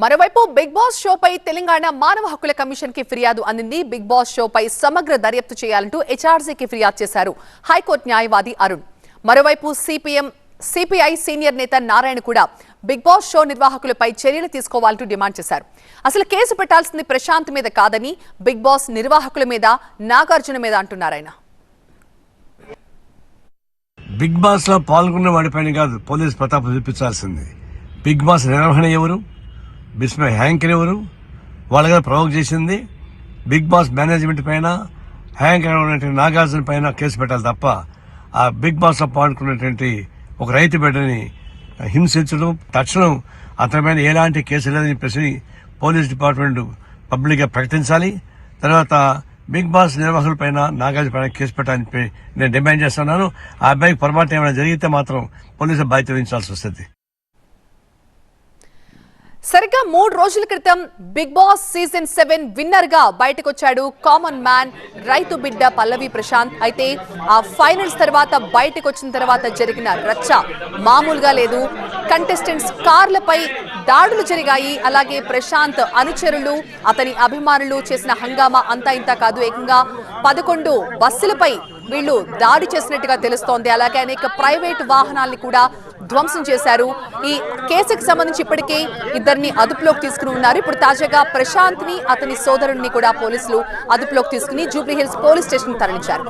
మరోవైపు big boss షోపై Telangana మానవ హక్కుల కమిషన్కి ఫిర్యాదు అందింది. బిగ్ బాస్ షోపై సమగ్ర దర్యాప్తు చేయాలంటూ హెచ్ఆర్సీకి ఫిర్యాదు చేశారు. హైకోర్టు న్యాయవాది అరుణ్. మరోవైపు సిపిఎం సిపిఐ సీనియర్ నేత నారాయణ కూడా బిగ్ బాస్ షో నిర్వాహకులపై చర్యలు తీసుకోవాలంటూ డిమాండ్ చేశారు. అసలు కేసు పెట్టాల్సింది ప్రశాంత్ మీద కాదని బిగ్ బాస్ నిర్వాహకుల మీద నాగార్జున మీద అంటున్నారాయణ బిగ్ బాస్లో పాల్గొన్న వాడిపైన కాదు పోలీస్ ప్రతాపం చూపించాల్సింది. బిగ్ బాస్ నిర్వహణ ఎవరు? బిస్మ హ్యాంకర్ ఎవరు? వాళ్ళ కదా ప్రవోక్ చేసింది. బిగ్ బాస్ మేనేజ్మెంట్ పైన హ్యాంక్ అయినటువంటి నాగార్జున పైన కేసు పెట్టాలి తప్ప ఆ బిగ్ బాస్ పాడుకున్నటువంటి ఒక రైతు బిడ్డని హింసించడం తక్షణం అతని పైన ఎలాంటి కేసు లేదని చెప్పేసి పోలీస్ డిపార్ట్మెంట్ పబ్లిక్గా ప్రకటించాలి. తర్వాత బిగ్ బాస్ నిర్వాహకుల పైన నాగార్జున పైన కేసు పెట్టాలని నేను డిమాండ్ చేస్తున్నాను. ఆ అబ్బాయికి పొరపాటు ఏమైనా జరిగితే మాత్రం పోలీసు బాధ్యత వహించాల్సి వస్తుంది. సరిగ్గా మూడు రోజుల క్రితం బిగ్ బాస్ సీజన్ సెవెన్ విన్నర్గా బయటకొచ్చాడు కామన్ మ్యాన్ రైతు బిడ్డ పల్లవి ప్రశాంత్. అయితే ఆ ఫైనల్స్ తర్వాత బయటకు వచ్చిన తర్వాత జరిగిన రచ్చ మామూలుగా లేదు. కంటెస్టెంట్స్ కార్లపై దాడులు జరిగాయి. అలాగే ప్రశాంత్ అనుచరులు అతని అభిమానులు చేసిన హంగామా అంతా ఇంత కాదు. ఏకంగా పదకొండు బస్సులపై వీళ్ళు దాడి చేసినట్టుగా తెలుస్తోంది. అలాగే అనేక ప్రైవేట్ వాహనాల్ని కూడా ధ్వంసం చేశారు. ఈ కేసుకు సంబంధించి ఇప్పటికే ఇద్దరిని అదుపులోకి తీసుకుని ఉన్నారు. ఇప్పుడు తాజాగా ప్రశాంత్ని అతని సోదరుడిని కూడా పోలీసులు అదుపులోకి తీసుకుని జూబ్లీ హిల్స్ పోలీస్ స్టేషన్ తరలించారు.